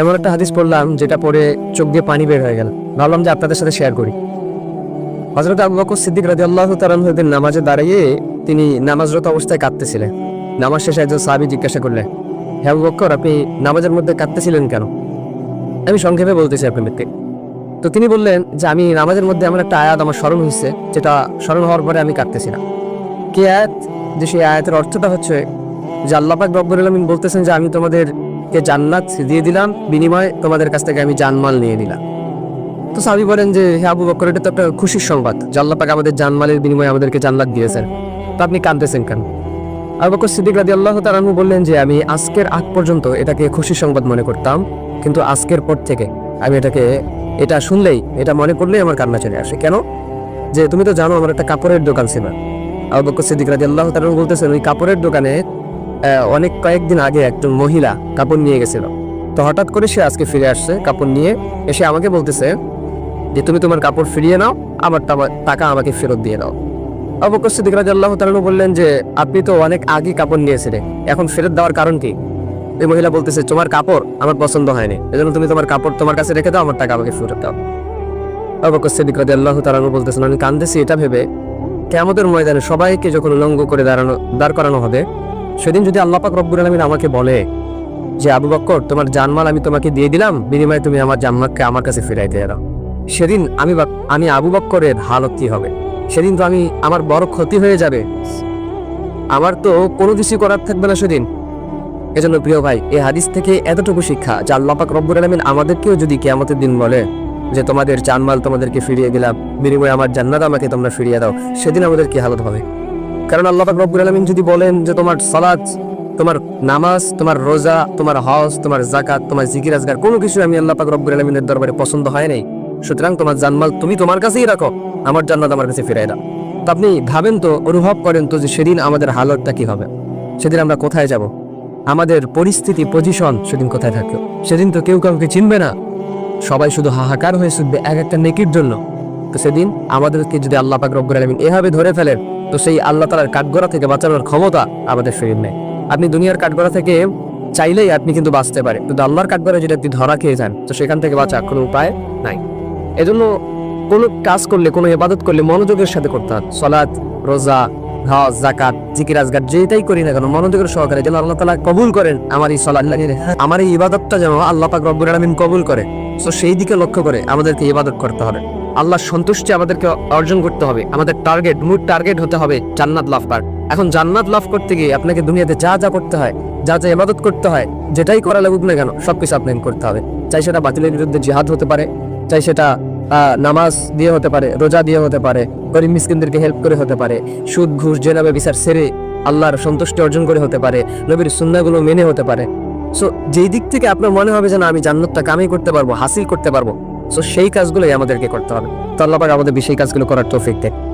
এমন একটা হাদিস পড়লাম, যেটা পড়ে চোখ দিয়ে পানি বের হয়ে গেল। ভাবলাম যে আপনাদের সাথে শেয়ার করি। হজরত আবু বকর সিদ্দিক রাজি আল্লাহ তালাহুদ্দিন নামাজে দাঁড়িয়ে তিনি নামাজরত অবস্থায় কাঁদতেছিলেন। নামাজ শেষে একজন সাহাবি জিজ্ঞাসা করলেন হ্যাঁ আবু বকর, আপনি নামাজের মধ্যে কাঁদতেছিলেন কেন? আমি সংক্ষেপে বলতেছি আপনাদেরকে। তো তিনি বললেন যে, আমি নামাজের মধ্যে এমন একটা আয়াত আমার স্মরণ হয়েছে, যেটা স্মরণ হওয়ার পরে আমি কাঁদতেছিলাম কে আয়াত? যে সেই আয়াতের অর্থটা হচ্ছে যে আল্লাপাক রব্বুল আলমিন বলতেছেন যে, আমি তোমাদেরকে জান্নাত দিয়ে দিলাম, বিনিময়ে তোমাদের কাছ থেকে আমি জানমাল নিয়ে নিলাম। তো সাবি বলেন যে, হে আবু বকর, এটা তো একটা খুশির সংবাদ। যে আল্লাপাক আমাদের জানমালের বিনিময়ে আমাদেরকে জান্নাত দিয়েছেন। তো আপনি কাঁদতেছেন কেন? আবু বকর সিদ্দিক রাজি আল্লাহ তালানু বললেন যে, আমি আজকের আগ পর্যন্ত এটাকে খুশির সংবাদ মনে করতাম। কিন্তু আজকের পর থেকে আমি এটাকে, এটা শুনলেই, এটা মনে করলেই আমার কান্না চলে আসে। কেন? যে, তুমি তো জানো আমার একটা কাপড়ের দোকান ছিল। আবু বকর সিদ্দিক রাজি আল্লাহ তালানু বলতেছেন, ওই কাপড়ের দোকানে অনেক কয়েকদিন আগে একজন মহিলা কাপড় নিয়ে গেছিল। তো হঠাৎ করে সে আজকে ফিরে আসছে কাপড় নিয়ে। এসে আমাকে বলতেছে যে, তুমি তোমার কাপড় ফিরিয়ে নাও আমার টাকা- আমাকে ফেরত দিয়ে দাও। আবু বকর সিদ্দিক রাদিয়াল্লাহু তাআলা বললেন যে, আপনি তো অনেক আগে কাপড় নিয়েছিলেন এখন ফেরত দেওয়ার কারণ কি? এই মহিলা বলতেছে, তোমার কাপড় আমার পছন্দ হয়নি, এজন্য তুমি তোমার কাপড় তোমার কাছে রেখে দাও, আমার টাকা আমাকে ফেরত দাও। আবু বকর সিদ্দিক রাদিয়াল্লাহু তাআলা বলতেছেন আমি কান্দেছি এটা ভেবে। কেয়ামতের ময়দানে সবাইকে যখন উলঙ্গ করে দাঁড়ানো, দাঁড় করানো হবে সেদিন যদি আল্লাহ পাক রব্বুল আলামিন আমাকে বলে যে, আবু বক্কর, তোমার জানমাল আমি তোমাকে দিয়ে দিলাম, বিনিময়ে তুমি আমার জানমালকে আমার কাছে ফিরাই দিয়ে সেদিন আমি আমি আবু বক্করের হালত কি হবে? সেদিন তো আমি আমার বড় ক্ষতি হয়ে যাবে। আমার তো কোনো কিছু করার থাকবে না সেদিন। এজন্য প্রিয় ভাই এই হাদিস থেকে এতটুকু শিক্ষা যে, আল্লাহ পাক রব্বুল আলামিন আমাদেরকেও যদি কিয়ামতের দিন বলে যে, তোমাদের জানমাল তোমাদেরকে ফিরিয়ে দিলাম, বিনিময়ে আমার জান্নাত আমাকে তোমরা ফিরিয়ে দাও, সেদিন আমাদের কি হালত হবে? কারণ আল্লাহ পাক রব্বুল আলামিন যদি বলেন যে তোমার সালাত, তোমার নামাজ, তোমার রোজা, তোমার হজ, তোমার জাকাত তোমার জিকির, আজগার, কোনো কিছু আমি আল্লাহ পাক রব্বুল আলামিনের দরবারে পছন্দ হয় নাই। সুতরাং তোমার জানমাল তুমি তোমার কাছেই রাখো, আমার জান্নাত আমার কাছে ফিরাই দাও। তো আপনি ভাবেন তো, অনুভব করেন তো যে সেদিন আমাদের হালতটা কি হবে? সেদিন আমরা কোথায় যাব? আমাদের পরিস্থিতি পজিশন সেদিন কোথায় থাকবে সেদিন তো কেউ কাউকে চিনবে না। সবাই শুধু হাহাকার হয়ে শুধবে এক একটা নেকির জন্য। তো সেদিন আমাদেরকে যদি আল্লাহ পাক রব্বুল আলামিন এভাবে ধরে ফেলেন তো সেই আল্লাহ তালার কাঠগড়া থেকে বাঁচানোর ক্ষমতা আমাদের শরীর নেই। আপনি দুনিয়ার কাঠগড়া থেকে চাইলেই আপনি কিন্তু বাঁচতে পারে কিন্তু আল্লাহর কাঠগড়া যদি আপনি ধরা খেয়ে যান, তো সেখান থেকে বাঁচা কোনো উপায় নাই। এজন্য কোনো কাজ করলে, কোনো ইবাদত করলে মনোযোগের সাথে করতে হবে সলাৎ, রোজা, হজ জাকাত জিকির আজগার যেটাই করি না কেন, মনোযোগের সহকারে যেন আল্লাহ তালা কবুল করেন, আমার এই সলাৎ আমার এই ইবাদতটা যেন আল্লাহ পাক রব্বুল আলামিন কবুল করে। তো সেই দিকে লক্ষ্য করে আমাদেরকে ইবাদত করতে হবে। আল্লাহর সন্তুষ্টি আমাদেরকে অর্জন করতে হবে। আমাদের টার্গেট মূল টার্গেট হতে হবে জান্নাত লাভ পার এখন জান্নাত লাভ করতে গিয়ে আপনাকে দুনিয়াতে যা যা করতে হয়, যা যা ইবাদত করতে হয়, যেটাই করা লাগুক না কেন, সবকিছু আপনাকে করতে হবে। চাই সেটা বাতিলের বিরুদ্ধে জিহাদ হতে পারে, চাই সেটা নামাজ দিয়ে হতে পারে, রোজা দিয়ে হতে পারে, গরিব মিসকিনদেরকে হেল্প করে হতে পারে, সুদ, ঘুষ জেনাবে বিচার সেরে আল্লাহর সন্তুষ্টি অর্জন করে হতে পারে, নবীর সুন্নাগুলো মেনে হতে পারে। সো যেই দিক থেকে আপনার মনে হবে যে না, আমি জান্নাতটা কামাই করতে পারব, হাসিল করতে পারব সো সেই কাজগুলোই আমাদেরকে করতে হবে। তো আল্লাহ আমাদের সেই কাজগুলো করার তৌফিক দেয়